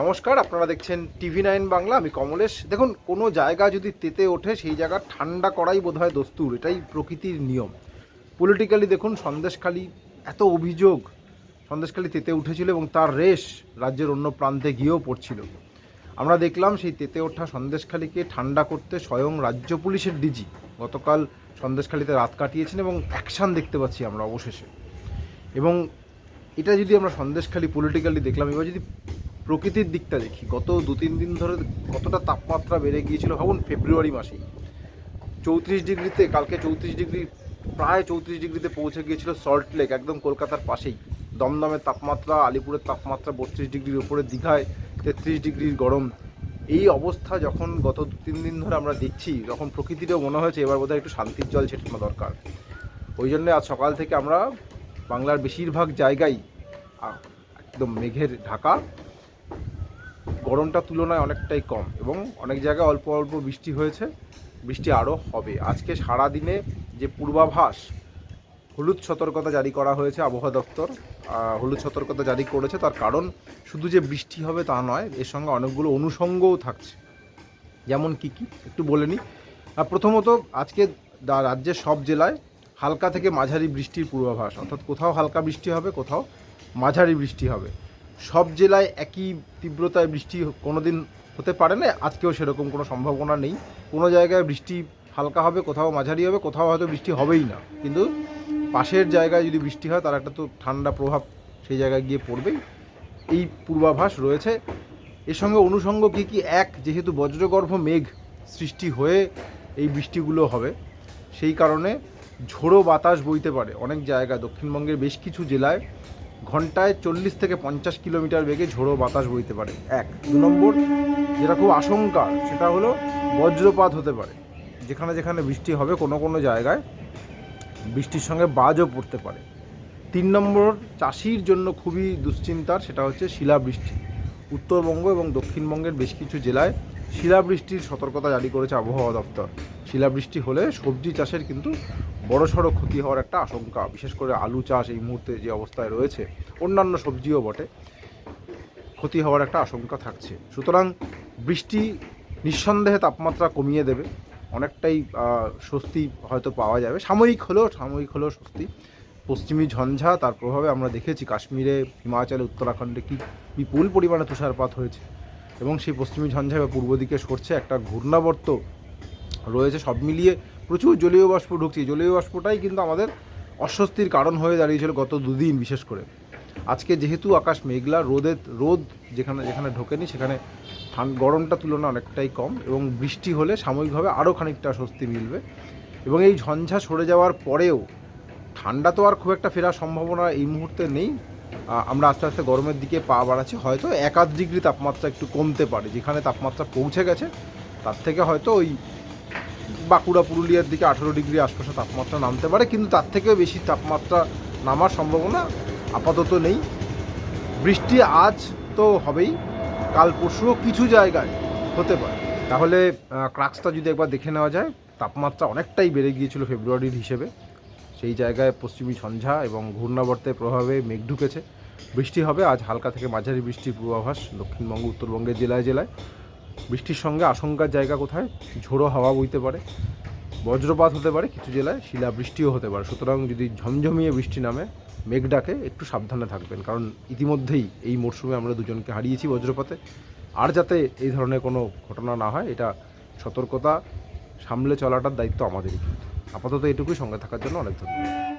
নমস্কার, আপনারা দেখছেন টিভি নাইন বাংলা, আমি কমলেশ। দেখুন, কোনো জায়গা যদি তেতে ওঠে, সেই জায়গা ঠান্ডা করাই বোধ হয় দস্তুর, এটাই প্রকৃতির নিয়ম। পলিটিক্যালি দেখুন, সন্দেশখালী এত অভিযোগ সন্দেশখালী তেতে উঠেছিল এবং তার রেশ রাজ্যের অন্য প্রান্তে গিয়েও পড়ছিল। আমরা দেখলাম সেই তেতে ওঠা সন্দেশখালীকে ঠান্ডা করতে স্বয়ং রাজ্য পুলিশের ডিজি গতকাল সন্দেশখালীতে রাত কাটিয়েছেন এবং অ্যাকশান দেখতে পাচ্ছি আমরা অবশেষে। এবং এটা যদি আমরা সন্দেশখালী পলিটিক্যালি দেখলাম, এবার যদি প্রকৃতির দিকটা দেখি। গত দু তিন দিন ধরে কতটা তাপমাত্রা বেড়ে গিয়েছিল ভাবুন, ফেব্রুয়ারি মাসে চৌত্রিশ ডিগ্রিতে, কালকে চৌত্রিশ ডিগ্রি, প্রায় চৌত্রিশ ডিগ্রিতে পৌঁছে গিয়েছিল সল্ট লেক, একদম কলকাতার পাশেই। দমদমের তাপমাত্রা, আলিপুরের তাপমাত্রা বত্রিশ ডিগ্রির উপরে দীঘায়, তেত্রিশ ডিগ্রির গরম। এই অবস্থা যখন গত দু তিন দিন ধরে আমরা দেখছি, তখন প্রকৃতিটাও মনে হয়েছে এবার বোধহয় একটু শান্তির জল ছেটানো দরকার। ওই জন্য আজ সকাল থেকে আমরা বাংলার বেশিরভাগ জায়গায় একদম মেঘের ঢাকা গরমটা তুলনায় অনেকটাই কম এবং অনেক জায়গায় অল্প অল্প বৃষ্টি হয়েছে, বৃষ্টি আরও হবে। আজকে সারা দিনে যে পূর্বাভাস, হলুদ সতর্কতা জারি করা হয়েছে আবহাওয়া দপ্তর হলুদ সতর্কতা জারি করেছে, তার কারণ শুধু যে বৃষ্টি হবে তা নয়, এর সঙ্গে অনেকগুলো অনুষঙ্গও থাকছে। যেমন কি কি? একটু বলে নিই। প্রথমত আজকে রাজ্যের সব জেলায় হালকা থেকে মাঝারি বৃষ্টির পূর্বাভাস, অর্থাৎ কোথাও হালকা বৃষ্টি হবে, কোথাও মাঝারি বৃষ্টি হবে। সব জেলায় একই তীব্রতায় বৃষ্টি কোনো দিন হতে পারে না, আজকেও সেরকম কোনো সম্ভাবনা নেই। কোনো জায়গায় বৃষ্টি হালকা হবে, কোথাও মাঝারি হবে, কোথাও হয়তো বৃষ্টি হবেই না। কিন্তু পাশের জায়গায় যদি বৃষ্টি হয়, তার একটা তো ঠান্ডা প্রভাব সেই জায়গায় গিয়ে পড়বেই। এই পূর্বাভাস রয়েছে। এর সঙ্গে অনুষঙ্গ কী কী? এক, যেহেতু বজ্রগর্ভ মেঘ সৃষ্টি হয়ে এই বৃষ্টিগুলো হবে, সেই কারণে ঝোড়ো বাতাস বইতে পারে। অনেক জায়গায়, দক্ষিণবঙ্গের বেশ কিছু জেলায় ঘন্টায় চল্লিশ থেকে পঞ্চাশ কিলোমিটার বেগে ঝোড়ো বাতাস বইতে পারে। এক। দু নম্বর, যেটা খুব আশঙ্কা সেটা হলো বজ্রপাত হতে পারে। যেখানে যেখানে বৃষ্টি হবে কোনো কোনো জায়গায়, বৃষ্টির সঙ্গে বাজও পড়তে পারে। তিন নম্বর, চাষির জন্য খুবই দুশ্চিন্তার, সেটা হচ্ছে শিলাবৃষ্টি। উত্তরবঙ্গ এবং দক্ষিণবঙ্গের বেশ কিছু জেলায় শিলাবৃষ্টির সতর্কতা জারি করেছে আবহাওয়া দপ্তর। শিলাবৃষ্টি হলে সবজি চাষের কিন্তু বড়সড় ক্ষতি হওয়ার একটা আশঙ্কা, বিশেষ করে আলু চাষ এই মুহূর্তে যে অবস্থায় রয়েছে, অন্যান্য সবজিও বটে, ক্ষতি হওয়ার একটা আশঙ্কা থাকছে। সুতরাং বৃষ্টি নিঃসন্দেহে তাপমাত্রা কমিয়ে দেবে, অনেকটাই স্বস্তি হয়তো পাওয়া যাবে। সাময়িক হলেও সাময়িক হলেও স্বস্তি। পশ্চিমী ঝঞ্ঝা, তার প্রভাবে আমরা দেখেছি কাশ্মীরে, হিমাচলে, উত্তরাখণ্ডে কি বিপুল পরিমাণে তুষারপাত হয়েছে। এবং সেই পশ্চিমী ঝঞ্ঝা এবার পূর্ব দিকে সরছে একটা ঘূর্ণাবর্ত রয়েছে, সব মিলিয়ে প্রচুর জলীয় বাষ্প ঢুকছে। জলীয় বাষ্পটাই কিন্তু আমাদের অস্বস্তির কারণ হয়ে দাঁড়িয়েছিল গত দুদিন বিশেষ করে। আজকে যেহেতু আকাশ মেঘলা রোদের রোদ যেখানে যেখানে ঢোকেনি, সেখানে গরমটা তুলনা অনেকটাই কম এবং বৃষ্টি হলে সাময়িকভাবে আরও খানিকটা স্বস্তি মিলবে। এবং এই ঝঞ্ঝা সরে যাওয়ার পরেও ঠান্ডা তো আর খুব একটা ফেরার সম্ভাবনা এই মুহূর্তে নেই। আমরা আস্তে আস্তে গরমের দিকে পা বাড়াচ্ছি। হয়তো এক আধ ডিগ্রি তাপমাত্রা একটু কমতে পারে। যেখানে তাপমাত্রা পৌঁছে গেছে, তার থেকে হয়তো ওই বাঁকুড়া, পুরুলিয়ার দিকে আঠেরো ডিগ্রি আশপাশে তাপমাত্রা নামতে পারে, কিন্তু তার থেকেও বেশি তাপমাত্রা নামার সম্ভাবনা আপাতত নেই। বৃষ্টি আজ তো হবেই, কাল পরশুও কিছু জায়গায় হতে পারে। তাহলে ক্রাক্সটা যদি একবার দেখে নেওয়া যায়, তাপমাত্রা অনেকটাই বেড়ে গিয়েছিল ফেব্রুয়ারির হিসেবে। সেই জায়গায় পশ্চিমী ঝঞ্ঝা এবং ঘূর্ণাবর্তের প্রভাবে মেঘ ঢুকেছে। বৃষ্টি হবে, আজ হালকা থেকে মাঝারি বৃষ্টির পূর্বাভাস দক্ষিণবঙ্গ, উত্তরবঙ্গের জেলায় জেলায়। বৃষ্টির সঙ্গে আশঙ্কার জায়গা কোথায়? ঝোড়ো হাওয়া বইতে পারে, বজ্রপাত হতে পারে কিছু জেলায় শিলা বৃষ্টিও হতে পারে। সুতরাং যদি ঝমঝমিয়ে বৃষ্টি নামে মেঘ ডাকে একটু সাবধানে থাকবেন। কারণ ইতিমধ্যেই এই মরশুমে আমরা দুজনকে হারিয়েছি বজ্রপাতে। আর যাতে এই ধরনের কোনো ঘটনা না হয়, এটা সতর্কতা সামলে চলাটার দায়িত্ব আমাদেরই কিন্তু। আপাতত এটুকুই সঙ্গে থাকার জন্য অনেক ধন্যবাদ।